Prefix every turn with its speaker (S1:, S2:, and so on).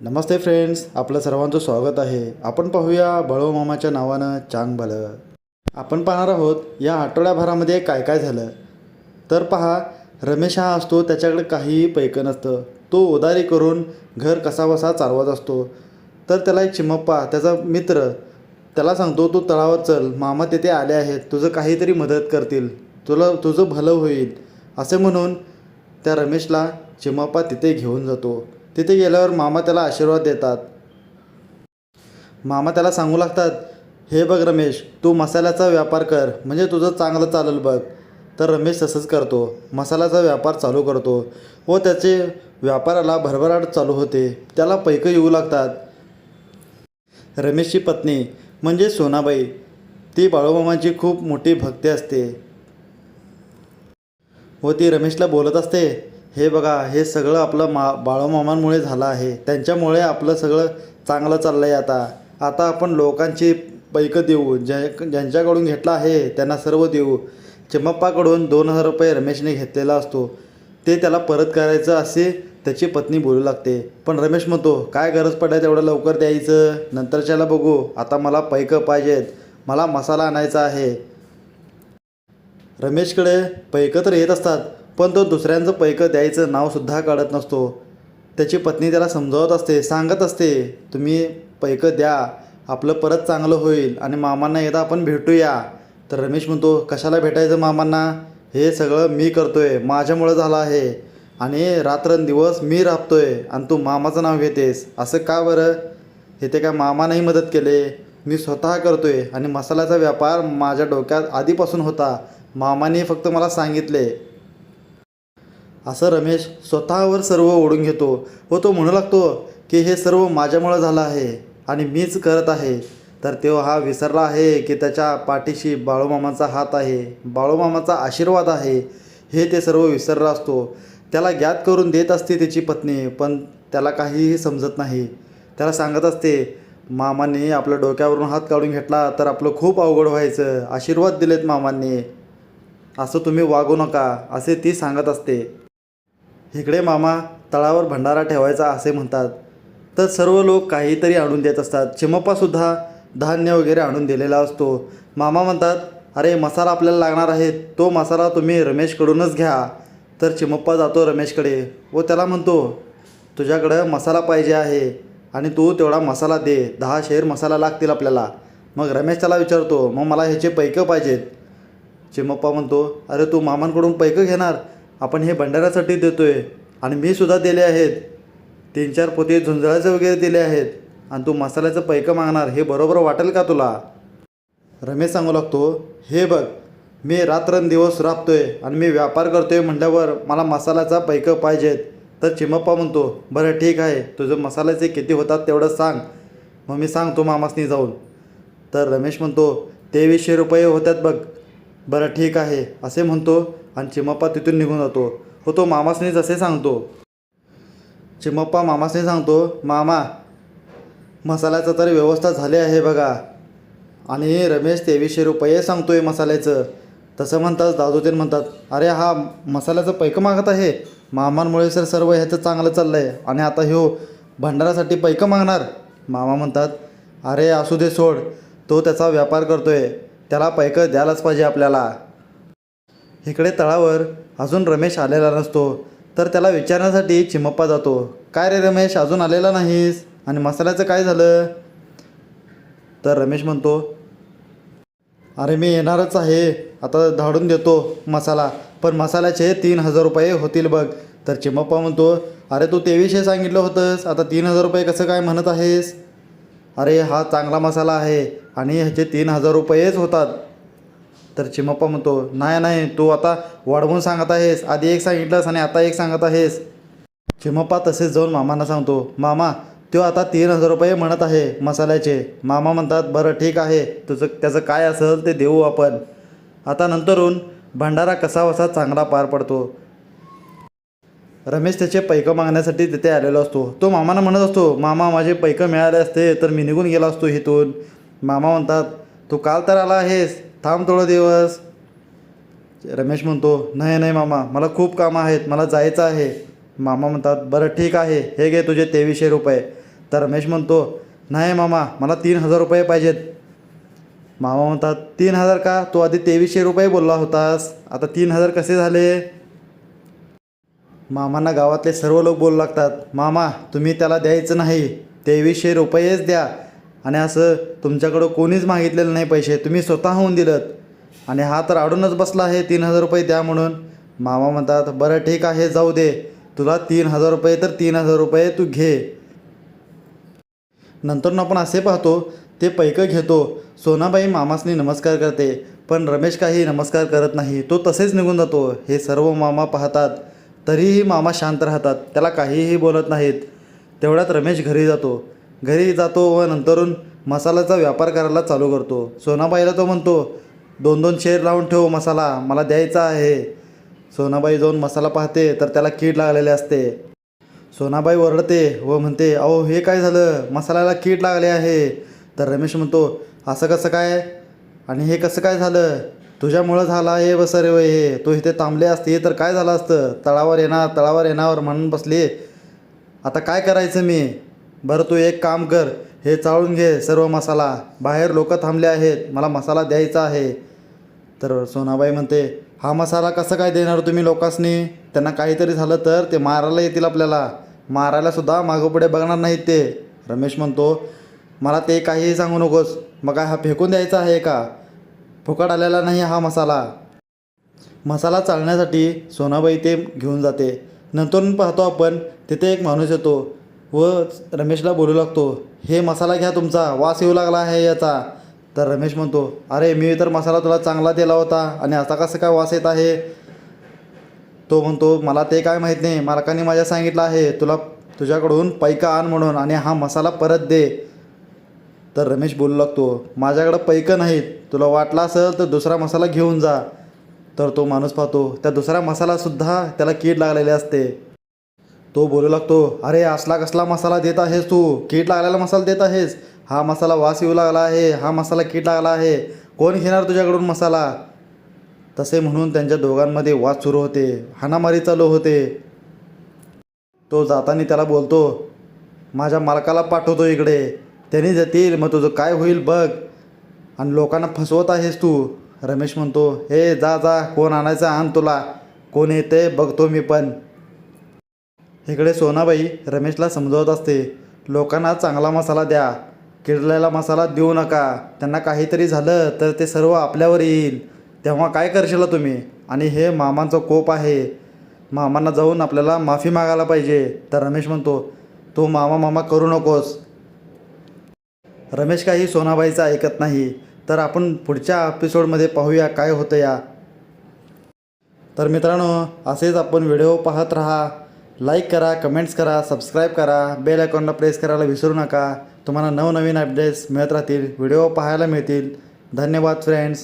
S1: नमस्ते friends आपलं सर्वांचं स्वागत आहे. आपण पाहूया बळव मामाच्या नावानं चांग भलं. आपण पाहणार आहोत या आठवड्याभरामध्ये काय काय झालं? तर पहा रमेश हा असतो त्याच्याकडे काहीही पैकं नसतं. तो उदारी करून घर कसाबसा चालवत असतो. तर त्याला एक चिमप्पा त्याचा मित्र त्याला सांगतो तू तळावर चल मामा तिथे आले आहेत तुझं काहीतरी मदत करतील. तुला तुझं भलं होईल. असे म्हणून त्या रमेशला चिमप्पा तिथे घेऊन जातो. तिथे गेल्यावर मामा त्याला आशीर्वाद देतात. मामा त्याला सांगू लागतात हे बघ रमेश तू मसाल्याचा व्यापार कर म्हणजे तुझं चांगलं चालेल बघ तर रमेश तसंच करतो. मसाल्याचा व्यापार चालू करतो व त्याचे व्यापाराला भरभराट चालू होते. त्याला पैकं येऊ लागतात. रमेशची पत्नी म्हणजे सोनाबाई ती बाळूमामाची खूप मोठी भक्ती असते. व ती रमेशला बोलत असते हे बघा हे सगळं आपलं मा बाळूमामांमुळे झालं आहे. त्यांच्यामुळे आपलं सगळं चांगलं चाललं आहे आता. आता आपण लोकांची पैकं देऊ. ज्या ज्यांच्याकडून घेतलं आहे त्यांना सर्व देऊ. चिमप्पाकडून दोन हजार रुपये रमेशने घेतलेला असतो. ते त्याला परत करायचं असे त्याची पत्नी बोलू लागते. पण रमेश म्हणतो काय गरज पडायचं एवढं लवकर द्यायचं? नंतरच्याला बघू. आता मला पैकं पाहिजेत. मला मसाला आणायचा आहे. रमेशकडे पैकं तर येत असतात. पण तो दुसऱ्यांचं पैकं द्यायचं नावसुद्धा काढत नसतो. त्याची पत्नी त्याला समजावत असते सांगत असते तुम्ही पैकं द्या आपलं परत चांगलं होईल आणि मामांना एकदा आपण भेटूया. तर रमेश म्हणतो कशाला भेटायचं मामांना? हे सगळं मी करतो आहे माझ्यामुळं झालं आहे आणि रात्रंदिवस मी राबतो आहे आणि तू मामाचं नाव घेतेस. असं का बरं? हे ते काय मामानंही मदत केले? मी स्वतः करतो आहे आणि मसाल्याचा व्यापार माझ्या डोक्यात आधीपासून होता. मामाने फक्त मला सांगितले असं रमेश स्वतःवर सर्व ओढून घेतो व तो म्हणू लागतो की हे सर्व माझ्यामुळं झालं आहे आणि मीच करत आहे. तर तो हा विसरला आहे की त्याच्या पाठीशी बाळूमामाचा हात आहे. बाळूमामाचा आशीर्वाद आहे. हे ते सर्व विसरला असतो. त्याला ज्ञात करून देत असते त्याची पत्नी पण त्याला काहीही समजत नाही. त्याला सांगत असते मामांनी आपल्या डोक्यावरून हात काढून घेतला तर आपलं खूप अवघड व्हायचं. आशीर्वाद दिलेत मामांनी. असं तुम्ही वागू नका असे ती सांगत असते. इकडे मामा तळावर भंडारा ठेवायचा असे म्हणतात. तर सर्व लोक काहीतरी आणून देत असतात. चिमप्पासुद्धा धान्य वगैरे आणून दिलेला असतो. मामा म्हणतात अरे मसाला आपल्याला लागणार आहे. तो मसाला तुम्ही रमेशकडूनच घ्या. तर चिमप्पा जातो रमेशकडे व त्याला म्हणतो तुझ्याकडं मसाला पाहिजे आहे आणि तू तेवढा मसाला दे. दहा शेर मसाला लागतील आपल्याला. मग रमेश त्याला विचारतो मग मला ह्याचे पैकं पाहिजेत? चिमप्पा म्हणतो अरे तू मामांकडून पैकं घेणार? आपण हे भंडाऱ्यासाठी आहे आणि मी सुद्धा दिले आहेत. तीन चार पोते झुंजळाचे वगैरे दिले आहेत आणि तू मसाल्याचं पैकं मागणार हे बरोबर वाटेल का तुला? रमेश सांगू लागतो हे बघ मी रात्रंदिवस राबतो आहे आणि मी व्यापार करतो आहे म्हटल्यावर मला मसाल्याचा पैकं पाहिजेत. तर चिमप्पा म्हणतो बरं ठीक आहे तुझं मसाल्याचे किती होतात तेवढं सांग. मग मी सांगतो मामासनी जाऊन. तर रमेश म्हणतो तेवीसशे रुपये होतात बघ. बरं ठीक आहे असे म्हणतो. आणि चिमप्पा तिथून निघून जातो. हो तो मामासनी जसे सांगतो. चिमप्पा मामासनी सांगतो मामा मसाल्याचं तर व्यवस्था झाली आहे बघा. आणि रमेश तेवीसशे रुपये सांगतो आहे मसाल्याचं. तसं म्हणतात दादोतीन म्हणतात अरे हा मसाल्याचं पैकं मागत आहे? मामांमुळे सर सर्व ह्याचं चांगलं चाललं आहे आणि आता ह्यो भंडारासाठी पैकं मागणार. मामा म्हणतात अरे असू दे सोड. तो त्याचा व्यापार करतो आहे त्याला पैकं द्यायलाच पाहिजे आपल्याला. इकडे तळावर अजून रमेश आलेला नसतो तर त्याला विचारण्यासाठी चिमप्पा जातो. काय रे रमेश अजून आलेला नाहीस? आणि मसाल्याचं काय झालं? तर रमेश म्हणतो अरे मी येणारच आहे आता धाडून देतो मसाला पण मसाल्याचे तीन हजार रुपये होतील बघ. तर चिमप्पा म्हणतो अरे तू तेवीसशे सांगितलं होतंस आता तीन हजार रुपये कसं काय म्हणत आहेस? अरे हा चांगला मसाला आहे आणि ह्याचे तीन हजार रुपयेच होतात. तर चिमप्पा म्हणतो नाही नाही तू आता वाढवून सांगत आहेस. आधी एक सांगितलंस आणि आता एक सांगत आहेस. चिमप्पा तसेच जाऊन मामांना सांगतो मामा तो आता तीन हजार रुपये म्हणत आहे मसाल्याचे. मामा म्हणतात बरं ठीक आहे. तुझं त्याचं काय असेल ते देऊ आपण. आता नंतरून भंडारा कसा वसा चांगला पार पडतो. रमेश त्याचे पैकं मागण्यासाठी तिथे आलेलो असतो. तो मामांना म्हणत असतो मामा माझे पैकं मिळाले असते तर मी निघून गेला असतो इथून. मामा म्हणतात तू काल तर आला आहेस. थांब थोडं दिवस. रमेश म्हणतो नाही नाही मामा मला खूप कामं आहेत मला जायचं आहे. मामा म्हणतात बरं ठीक आहे हे घे तुझे तेवीसशे रुपये. तर रमेश म्हणतो नाही मामा मला तीन हजार रुपये पाहिजेत. मामा म्हणतात तीन हजार का? तू आधी तेवीसशे रुपये बोलला होतास. आता तीन हजार कसे झाले? मामांना गावातले सर्व लोक बोलू लागतात मामा तुम्ही त्याला द्यायचं नाही तेवीसशे रुपयेच द्या. आणि असं तुमच्याकडं कोणीच मागितलेलं नाही पैसे तुम्ही स्वतःहून दिलं आणि हा तर अडूनच बसला आहे तीन हजार रुपये द्या म्हणून. मामा म्हणतात बरं ठीक आहे जाऊ दे. तुला तीन हजार रुपये तर तीन हजार रुपये तू घे. नंतर आपण असे पाहतो ते पैकं घेतो. सोनाबाई मामासनी नमस्कार करते पण रमेश काही नमस्कार करत नाही. तो तसेच निघून जातो. हे सर्व मामा पाहतात तरीही मामा शांत राहतात. त्याला काहीही बोलत नाहीत. तेवढ्यात रमेश घरी जातो. घरी जातो व नंतरून मसाल्याचा व्यापार करायला चालू करतो. सोनाबाईला तो म्हणतो दोन दोन शेर लावून ठेव मसाला मला द्यायचा आहे. सोनाबाई जाऊन मसाला पाहते तर त्याला कीड लागलेले असते. सोनाबाई ओरडते व म्हणते अहो हे काय झालं? मसाल्याला कीड लागले आहे. तर रमेश म्हणतो असं कसं काय? आणि हे कसं काय झालं? तुझ्यामुळं झालं आहे बस रे वय हे. तू इथे थांबले असते तर काय झालं असतं? तळावर येणार तळावर येणार म्हणून बसली. आता काय करायचं मी? बरं तू एक काम कर हे चाळून घे सर्व मसाला. बाहेर लोक थांबले आहेत मला मसाला द्यायचा आहे. तर सोनाबाई म्हणते हा मसाला कसं काय देणार तुम्ही लोकांसनी? त्यांना काहीतरी झालं तर ते मारायला येतील आपल्याला. मारायलासुद्धा मागोपुढे बघणार नाहीत ते. रमेश म्हणतो मला ते काहीही सांगू नकोस. मग काय हा फेकून द्यायचा आहे का? फुकट आलेला नाही हा मसाला. मसाला चालण्यासाठी सोनाबाई ते घेऊन जाते. नंतर पाहतो आपण तिथे एक माणूस येतो. व रमेशला बोलू लागतो हे मसाला घ्या तुमचा वास येऊ लागला आहे याचा. तर रमेश म्हणतो अरे मी तर मसाला तुला चांगला दिला होता आणि असा कसं काय वास येत आहे? तो म्हणतो मला ते काय माहीत नाही मालकाने माझ्या सांगितलं आहे तुला तुझ्याकडून पैका आण म्हणून आणि हा मसाला परत दे. तर रमेश बोलू लागतो माझ्याकडं पैकं नाहीत तुला वाटला असेल तर दुसरा मसाला घेऊन जा. तर तो माणूस पाहतो त्या दुसरा मसालासुद्धा त्याला कीड लागलेली असते. तो बोलू लागतो अरे असला कसला मसाला देत आहेस तू? कीड लागलेला मसाला देत आहेस? हा मसाला वास येऊ लागला आहे हा मसाला कीड लागला आहे. कोण घेणार तुझ्याकडून मसाला? तसे म्हणून त्यांच्या दोघांमध्ये वाद सुरू होते. हाणामारी चालू होते. तो जाताना त्याला बोलतो माझ्या मालकाला पाठवतो इकडे. त्यांनी जातील मग तुझं काय होईल बघ. आणि लोकांना फसवत आहेस तू. रमेश म्हणतो हे जा जा. कोण आणायचं आण तुला. कोण येते बघतो मी पण. इकडे सोनाबाई रमेशला समजवत असते लोकांना चांगला मसाला द्या किडलेला मसाला देऊ नका त्यांना काहीतरी झालं तर ते सर्व आपल्यावर येईल. तेव्हा काय करशील तुम्ही? आणि हे मामांचं कोप आहे. मामांना जाऊन आपल्याला माफी मागायला पाहिजे. तर रमेश म्हणतो तू मामा मामा करू नकोस. रमेश काही सोनाबाईचं ऐकत नाही. तर आपण पुढच्या एपिसोडमध्ये पाहूया काय होतं या. तर मित्रांनो असेच आपण व्हिडिओ पाहत राहा. लाईक करा कमेंट्स करा सबस्क्राईब करा बेल आयकॉनला प्रेस करायला विसरू नका. तुम्हाला नवनवीन अपडेट्स मिळत राहतील व्हिडिओ पाहायला मिळतील. धन्यवाद फ्रेंड्स